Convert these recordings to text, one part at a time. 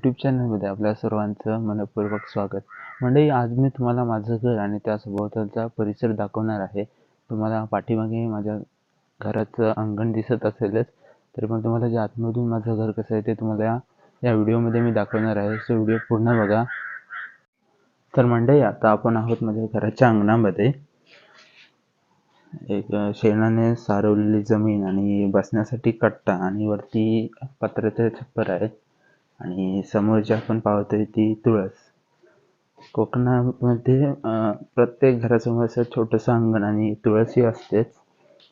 YouTube चॅनलमध्ये आपल्या सर्वांचं मनपूर्वक स्वागत. मंडळी आज मी तुम्हाला माझं घर आणि त्यासभोवतालचा परिसर दाखवणार आहे. तुम्हाला पाठीमागे माझ्या घराचं अंगण दिसत असेलच तरी पण तुम्हाला जे आतमधून माझं घर कसं आहे ते तुम्हाला या या व्हिडिओमध्ये मी दाखवणार आहे. सो व्हिडिओ पूर्ण बघा. तर मंडळी आता आपण आहोत माझ्या घराच्या अंगणामध्ये. एक शेणाने सारवलेली जमीन आणि बसण्यासाठी कट्टा आणि वरती पत्र्याचे छप्पर आहे. आणि समोर जी आपण पाहतोय ती तुळस. कोकणामध्ये प्रत्येक घरासमोर असं छोटंसं अंगण आणि तुळसही असतेच.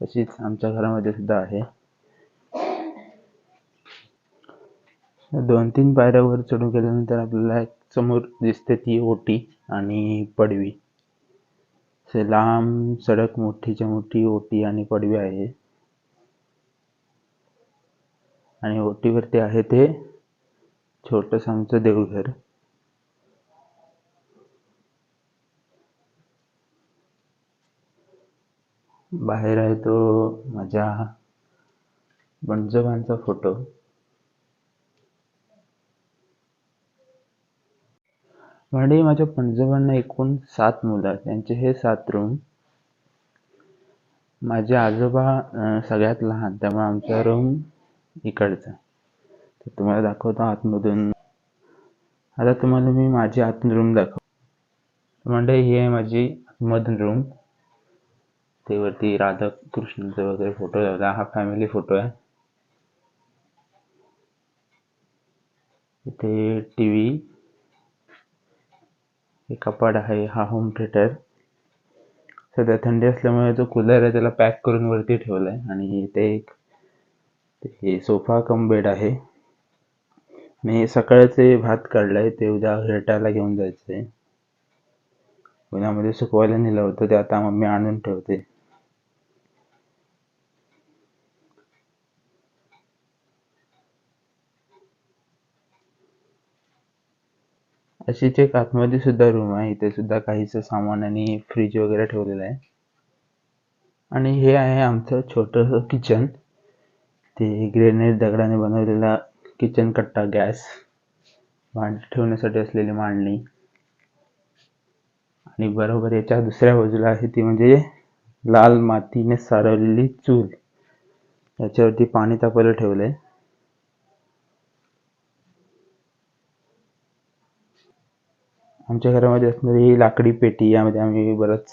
तशीच आमच्या घरामध्ये सुद्धा आहे. दोन तीन पायऱ्या वर चढून गेल्यानंतर आपल्याला एक समोर दिसते ती ओटी आणि पडवी. असे लांब सडक मोठीच्या मोठी ओटी आणि पडवी आहे. आणि ओटीवरती आहे ते छोटस आमचं देवघर. बाहेर आहे तो माझ्या पणजोबांचा फोटो. म्हणजे माझ्या पणजोबांना एकूण सात मुलं त्यांचे हे सात रूम माझे आजोबा सगळ्यात लहान त्यामुळे आमचा रूम इकडचा. तुम्हाला दाखवतो आतमधून. आता तुम्हाला मी माझी आतून रूम दाखव म्हणजे ही आहे माझी आतमधून रूम ते वरती राधा कृष्णचा वगैरे फोटो लावला हा फॅमिली फोटो आहे. इथे टी व्ही हे कपाट आहे हा होम थिएटर सध्या थंडी असल्यामुळे जो कूलर आहे त्याला पॅक करून वरती ठेवलाय. आणि इथे एक हे सोफा कम बेड आहे. मी सकाळचे भात काढलाय ते उद्या हेटायला घेऊन जायचंय. उन्हामध्ये सुकवायला नेलं होतं ते आता मम्मी आणून ठेवते. अशीच एक आतमध्ये सुद्धा रूम आहे इथे सुद्धा काहीच सामान आणि फ्रीज वगैरे ठेवलेलं आहे. आणि हे आहे आमचं छोटंसं किचन ते ग्रेनेड दगडाने बनवलेला किचन कट्टा गॅस भांडी ठेवण्यासाठी असलेली मांडणी. आणि बरोबर याच्या दुसऱ्या बाजूला आहे ती म्हणजे लाल मातीने सारवलेली चूल. याच्यावरती पाणी तापायला ठेवलंय. आमच्या घरामध्ये असणारी ही लाकडी पेटी यामध्ये आम्ही बरंच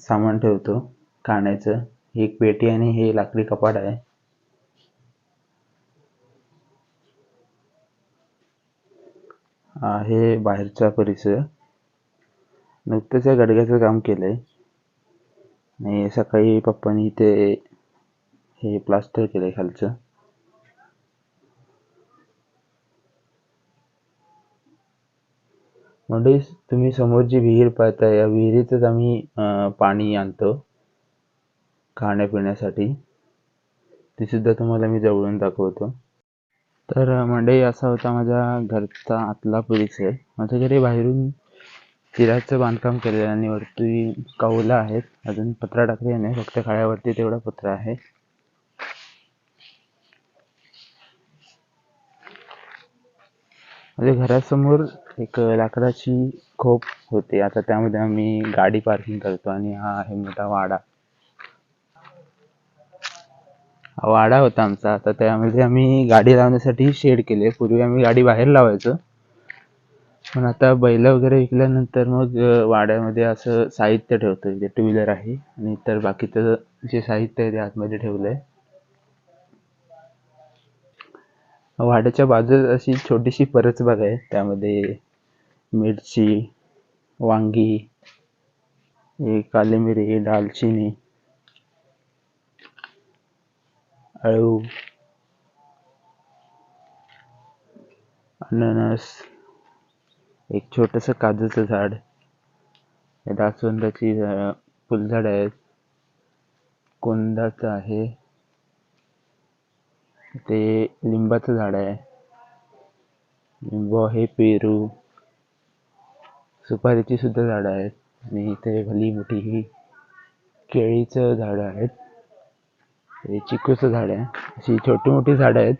सामान ठेवतो. खाण्याचं ही एक पेटी आणि हे लाकडी कपाट आहे. आहे बाहेरचा परिसर. नुकतंच या गडग्याचं काम केलं आहे आणि सकाळी पप्पानी ते हे प्लास्टर केलं आहे खालचं. म्हणजे तुम्ही समोर जी विहीर पाहताय या विहिरीतच आम्ही पाणी आणतो खाण्यापिण्यासाठी. ती सुद्धा तुम्हाला मी जवळून दाखवतो. तर मंडई असा होता माझ्या घरचा आतला परिसर माझ्या घरी बाहेरून चिराचं बांधकाम केलेलं आणि वरती कौलं आहेत. अजून पत्रा टाकलेला नाही फक्त खाळ्यावरती तेवढा पत्रा आहे. माझ्या घरासमोर एक लाकडाची खोप होती. आता त्यामध्ये आम्ही गाडी पार्किंग करतो आणि हा आहे मोठा वाडा हा वाडा होता आमचा. आता त्यामध्ये आम्ही गाडी लावण्यासाठी शेड केले. पूर्वी आम्ही गाडी बाहेर लावायचो. पण आता बैल वगैरे विकल्यानंतर मग वाड्यामध्ये असं साहित्य ठेवतो इथे टू व्हीलर आहे आणि इतर बाकीचं जे साहित्य आहे ते आतमध्ये ठेवलं आहे वाड्याच्या बाजूला अशी छोटीशी परसबाग आहे. त्यामध्ये मिरची वांगी हे काली मिरी दालचिनी आळू अननस. एक छोटस काजूचं झाड. जास्वंदाची फुलझाड आहेत. कोंदाचं आहे. ते लिंबाचं झाड आहे. लिंबू आहे पेरू. सुपारीची सुद्धा झाडं आहेत. आणि इथे भली मोठी ही केळीचं झाडं आहेत. हे चिकूचं झाड आहे. अशी छोटी मोठी झाडं आहेत.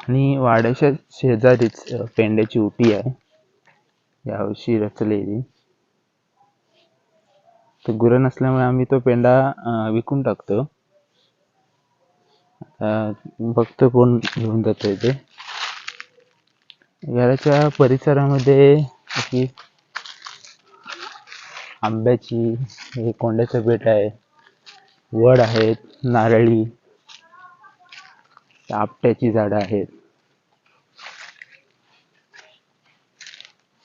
आणि वाड्याच्या शेजारीच पेंड्याची उटी आहे. या यावर्षी रचलेली. तर गुरं नसल्यामुळे आम्ही तो पेंडा विकून टाकतो. बघतो कोण घेऊन जातो इथे घराच्या परिसरामध्ये अशी आंब्याची हे कोंड्याचं बेट आहे वड आहेत नारळी आपट्याची झाडं आहेत.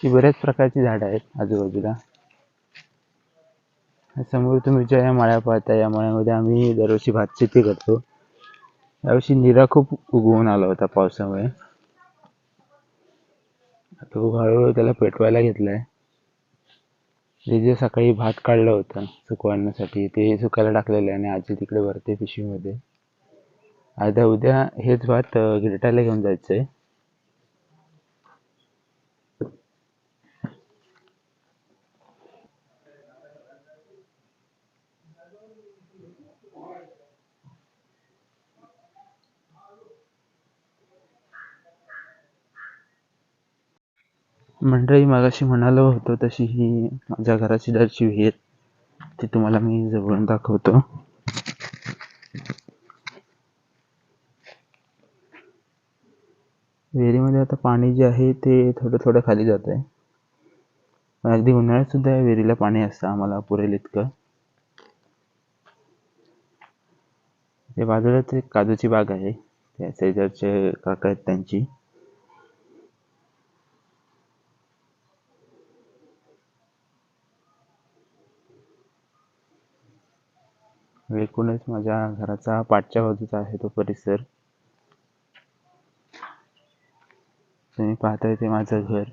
ही बऱ्याच प्रकारची झाडं आहेत आजूबाजूला. समोर तुम्ही ज्या या माळ्या पाहता या माळ्यामध्ये आम्ही दरवर्षी भात शेती करतो. यावर्षी निरा खूप उगवून आला होता पावसामुळे. तो हळूहळू त्याला पेटवायला घेतलाय. आहे जे सकाळी भात काढलं होतं सुकवण्यासाठी ते सुकायला टाकलेलं आहे आणि आजी तिकडे भरते पिशवीमध्ये. आता उद्या हेच भात गिरटायला घेऊन जायचं आहे मंडळी मगाशी म्हणालो होतो तशी ही माझ्या घराची दरची विहीर ती तुम्हाला मी जवळून दाखवतो. विहिरीमध्ये आता पाणी जे आहे ते थोडं थोडं खाली जात आहे पण अगदी उन्हाळ्यात सुद्धा या विहिरीला पाणी असतं आम्हाला पुरेल इतकं. ते बाजूलाच एक काजूची बाग आहे त्या शेजारचे काका आहेत त्यांची. एकूणच माझ्या घराचा पाठच्या बाजूचा आहे तो परिसर. तुम्ही पाहताय ते माझं घर.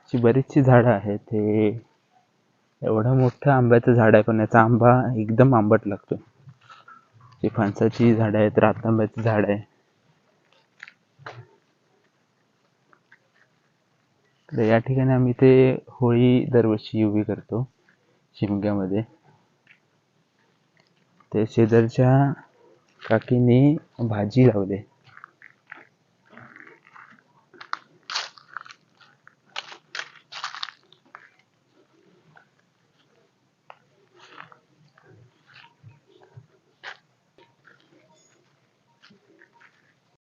अशी बरीचशी झाडं आहेत हे एवढं मोठं आंब्याचं झाड आहे पण याचा आंबा एकदम आंबट लागतो. ही फणसाची झाडं आहेत रातांब्याचं झाड आहे. तर या ठिकाणी आम्ही ते होळी दरवर्षी उभी करतो शिमग्यामध्ये. ते शेजारच्या काकीने भाजी लावली.